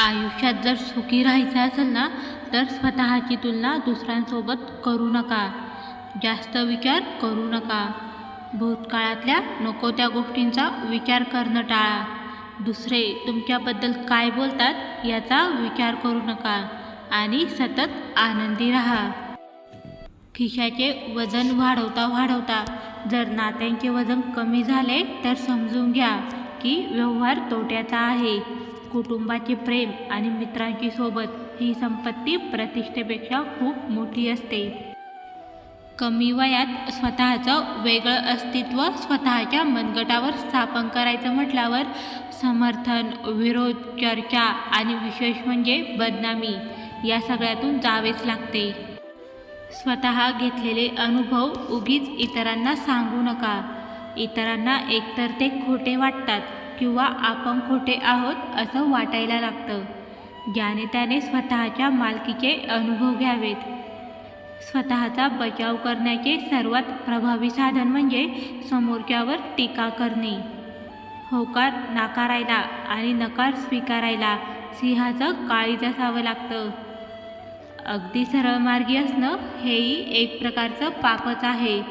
आयुष्यात जर सुखी राहायचं असेल ना तर स्वतःची तुलना दुसऱ्यांसोबत करू नका. जास्त विचार करू नका. भूतकाळातल्या नको त्या गोष्टींचा विचार करणं टाळा. दुसरे तुमच्याबद्दल काय बोलतात याचा विचार करू नका आणि सतत आनंदी राहा. खिशाचे वजन वाढवता वाढवता जर नात्यांचे वजन कमी झाले तर समजून घ्या की व्यवहार तोट्याचा आहे. कुटुंबाचे प्रेम आणि मित्रांची सोबत ही संपत्ती प्रतिष्ठेपेक्षा खूप मोठी असते. कमी वयात स्वतःचं वेगळं अस्तित्व स्वतःच्या मनगटावर स्थापन करायचं म्हटल्यावर समर्थन विरोध चर्चा आणि विशेष म्हणजे बदनामी या सगळ्यातून जावेच लागते. स्वतः घेतलेले अनुभव उगीच इतरांना सांगू नका. इतरांना एकतर ते खोटे वाटतात किंवा आपण खोटे आहोत असं वाटायला लागतं. ज्याने त्याने स्वतःच्या मालकीचे अनुभव घ्यावेत. स्वतःचा बचाव करण्याचे सर्वात प्रभावी साधन म्हणजे समोरच्यावर टीका करणे. होकार नाकारायला आणि नकार स्वीकारायला सिंहाचं काळीज असावं लागतं. अगदी सरळ मार्गी असणं हेही एक प्रकारचं पापच आहे.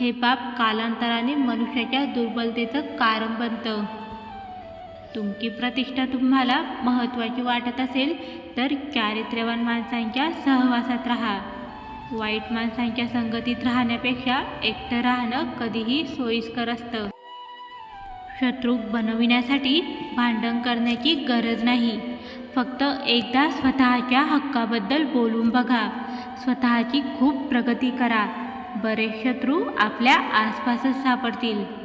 हे पाप कालांतराने मनुष्याच्या दुर्बलतेचं कारण बनतं. तुमची प्रतिष्ठा तुम्हाला महत्त्वाची वाटत असेल तर चारित्र्यवान माणसांच्या सहवासात राहा. वाईट माणसांच्या संगतीत राहण्यापेक्षा एकटं राहणं कधीही सोयीस्कर असतं. शत्रू बनविण्यासाठी भांडण करण्याची गरज नाही. फक्त एकदा स्वतःच्या हक्काबद्दल बोलून बघा. स्वतःची खूप प्रगती करा. बरेच शत्रू आपल्या आसपासच सापडतील.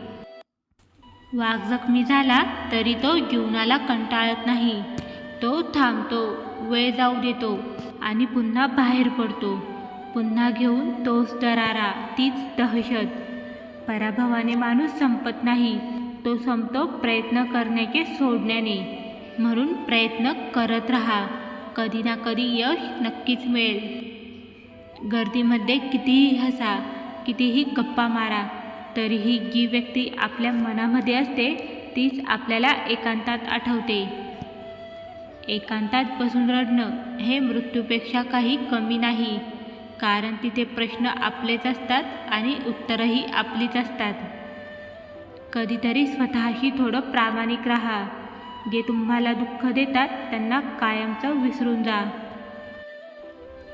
वाघ जखमी झाला तरी तो जीवनाला कंटाळत नाही. तो थांबतो वेळ जाऊ देतो आणि पुन्हा बाहेर पडतो. पुन्हा घेऊन तोच दरारा तीच दहशत. पराभवाने माणूस संपत नाही. तो संपतो प्रयत्न करण्याचे सोडण्याने. म्हणून प्रयत्न करत राहा. कधी ना कधी यश नक्कीच मिळेल. गर्दीमध्ये कितीही हसा कितीही गप्पा मारा तरीही जी व्यक्ती आपल्या मनामध्ये असते तीच आपल्याला एकांतात आठवते. एकांतात बसून रडणं हे मृत्यूपेक्षा काही कमी नाही. कारण तिथे प्रश्न आपलेच असतात आणि उत्तरंही आपलीच असतात. कधीतरी स्वतःशी थोडं प्रामाणिक राहा. जे तुम्हाला दुःख देतात त्यांना कायमचं विसरून जा.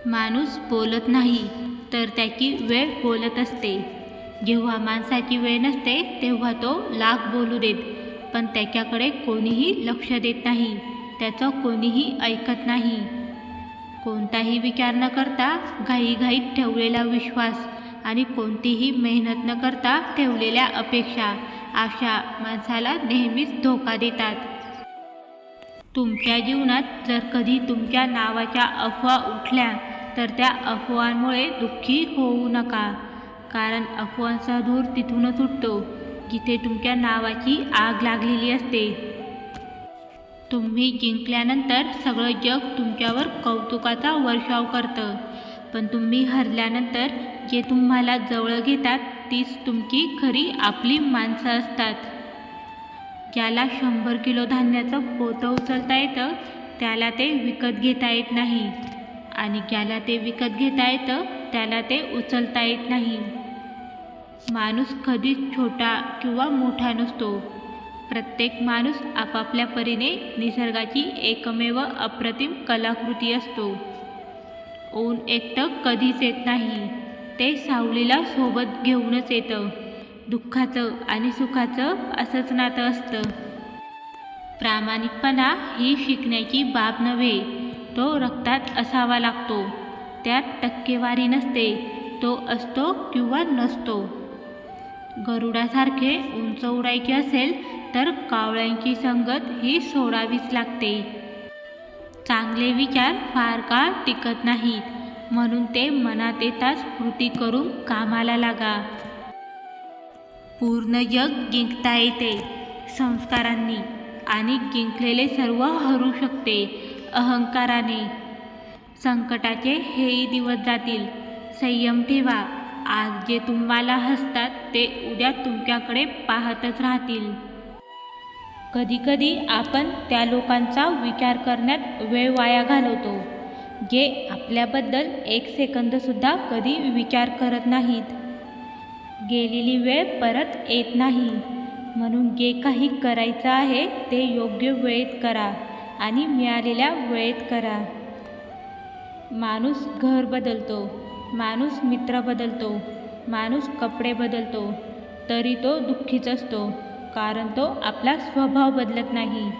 माणूस बोलत नाही तर त्याची वेळ बोलत असते. जेव्हा माणसाची वेळ नसते तेव्हा तो लाख बोलू देत. पण त्याच्याकडे कोणीही लक्ष देत नाही. त्याचं कोणीही ऐकत नाही. कोणताही विचार न करता घाईघाईत ठेवलेला विश्वास आणि कोणतीही मेहनत न करता ठेवलेल्या अपेक्षा आशा माणसाला नेहमीच धोका देतात. तुमच्या जीवनात जर कधी तुमच्या नावाच्या अफवा उठल्या तर त्या अफवांमुळे दुःखी होऊ नका. कारण अफवांचा धूर तिथूनच उठतो जिथे तुमच्या नावाची आग लागलेली असते. तुम्ही जिंकल्यानंतर सगळं जग तुमच्यावर कौतुकाचा वर्षाव करतं पण तुम्ही हरल्यानंतर जे तुम्हाला जवळ घेतात तीच तुमची खरी आपली माणसं असतात. ज्याला शंभर किलो धान्याचं पोतं उचलता येतं त्याला ते विकत घेता येत नाही. आणि ज्याला ते विकत घेता येतं त्याला ते उचलता येत नाही. माणूस कधीच छोटा किंवा मोठा नसतो. प्रत्येक माणूस आपापल्या परीने निसर्गाची एकमेव अप्रतिम कलाकृती असतो. ऊन एकटं कधीच येत नाही. ते सावलीला सोबत घेऊनच येतं. दुःखाचं आणि सुखाचं असंच नातं असतं. प्रामाणिकपणा ही शिकण्याची बाब नव्हे तो रक्तात असावा लागतो. त्यात टक्केवारी नसते तो असतो किंवा नसतो. गरुडासारखे उंच उडायचे असेल तर कावळ्यांची संगत ही सोडावीच लागते. चांगले विचार फार काळ टिकत नाहीत. म्हणून ते मनात येताच कृती करून कामाला लागा. पूर्ण जग जिंकता येते संस्कारांनी आणि जिंकलेले सर्व हरू शकते अहंकाराने. संकटाचे हेही दिवस जातील. संयम ठेवा. आज जे तुम्हाला हसतात ते उद्या तुमच्याकडे पाहतच राहतील. कधीकधी आपण त्या लोकांचा विचार करण्यात वेळ वाया घालवतो जे आपल्याबद्दल एक सेकंदसुद्धा कधी विचार करत नाहीत. गेलेली वेळ परत येत नाही. म्हणून जे काही करायचं आहे ते योग्य वेळेत करा आणि मिळालेल्या वेळेत करा. माणूस घर बदलतो. माणूस मित्र बदलतो माणूस कपडे बदलतो तरी तो दुःखीच असतो कारण तो आपला स्वभाव बदलत नाही.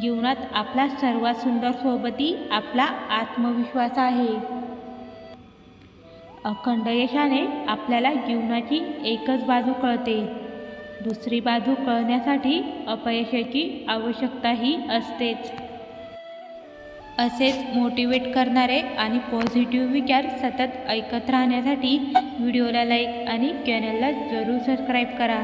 जीवनात आपला सर्वात सुंदर सोबती आपला आत्मविश्वास आहे. अखंड यशाने आपल्याला जीवनाची एकच बाजू कळते. दुसरी बाजू कळण्यासाठी अपयशाची आवश्यकताही असतेच. असेच मोटिवेट करणारे आणि पॉझिटिव्ह विचार सतत ऐकत राहण्यासाठी व्हिडिओला लाईक आणि चॅनलला जरूर सबस्क्राईब करा.